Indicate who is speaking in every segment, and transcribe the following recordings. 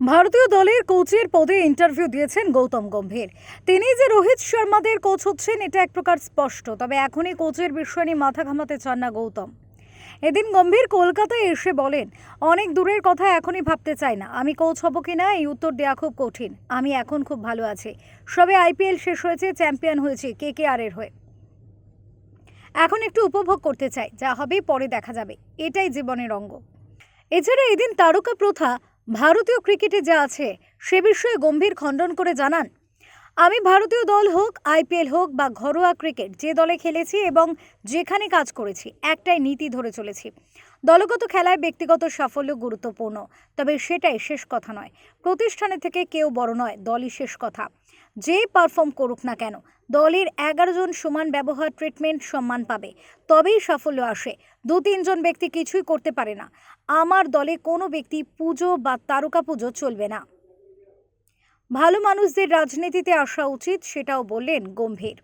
Speaker 1: ভারতীয় দলের কোচের পদে ইন্টারভিউ দিয়েছেন গৌতম গম্ভীর। তিনি যে রোহিত শর্মাদের কোচ হচ্ছেন, এটা এক প্রকার স্পষ্ট, তবে এখনই কোচের বিষয় নিয়ে মাথা ঘামাতে চান না গৌতম। এদিন গম্ভীর কলকাতায় এসে বলেন, অনেক দূরের কথা এখনই ভাবতে চাই না, আমি কোচ হব কি না এই উত্তর দেওয়া খুব কঠিন, আমি এখন খুব ভালো আছি। সবে আইপিএল শেষ হয়েছে চ্যাম্পিয়ন হয়েছে কে কে আর এর হয়ে। এখন একটু উপভোগ করতে চাই, যা হবে পরে দেখা যাবে, এটাই জীবনের অঙ্গ। এছাড়া এদিন তারকা প্রথা ভারতীয় ক্রিকেটে যা আছে, সে বিষয়ে গম্ভীর খণ্ডন করে জানান, আমি ভারতীয় দল হোক আইপিএল হোক বা ঘরোয়া ক্রিকেট, যে দলে খেলেছি এবং যেখানে কাজ করেছি, একটাই নীতি ধরে চলেছি। দলগত খেলায় ব্যক্তিগত সাফল্য গুরুত্বপূর্ণ, তবে সেটাই শেষ কথা নয়। প্রতিষ্ঠানে থেকে কেউ বড় নয়, দলই শেষ কথা। যে পারফর্ম করুক না কেন দলের এগারো জন সমান ব্যবহার ট্রিটমেন্ট সম্মান পাবে তবেই সাফল্য আসে দু তিনজন ব্যক্তি কিছুই করতে পারে না আমার দলে কোনো ব্যক্তি পুজো বা তারকা পুজো চলবে না ভালো মানুষদের রাজনীতিতে আসা উচিত সেটাও বললেন গম্ভীর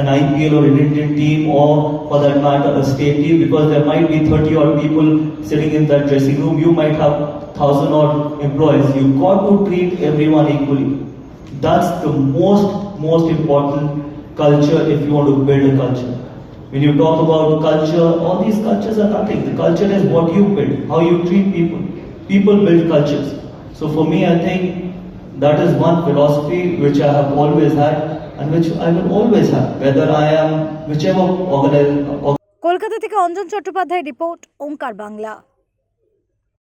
Speaker 2: an IPL or an Indian team or for that matter a state team because there might be 30 odd people sitting in that dressing room. You might have 1000 odd employees. You've got to treat everyone equally. That's the most, most important culture if you want to build a culture. When you talk about culture, all these cultures are nothing. The culture is what you build, how you treat people. People build cultures. So for me, I think that is one philosophy which I have always had and which I will always have, whether I am whichever organi-
Speaker 1: Kolkata থেকে Anjan Chattopadhyay report Onkar Bangla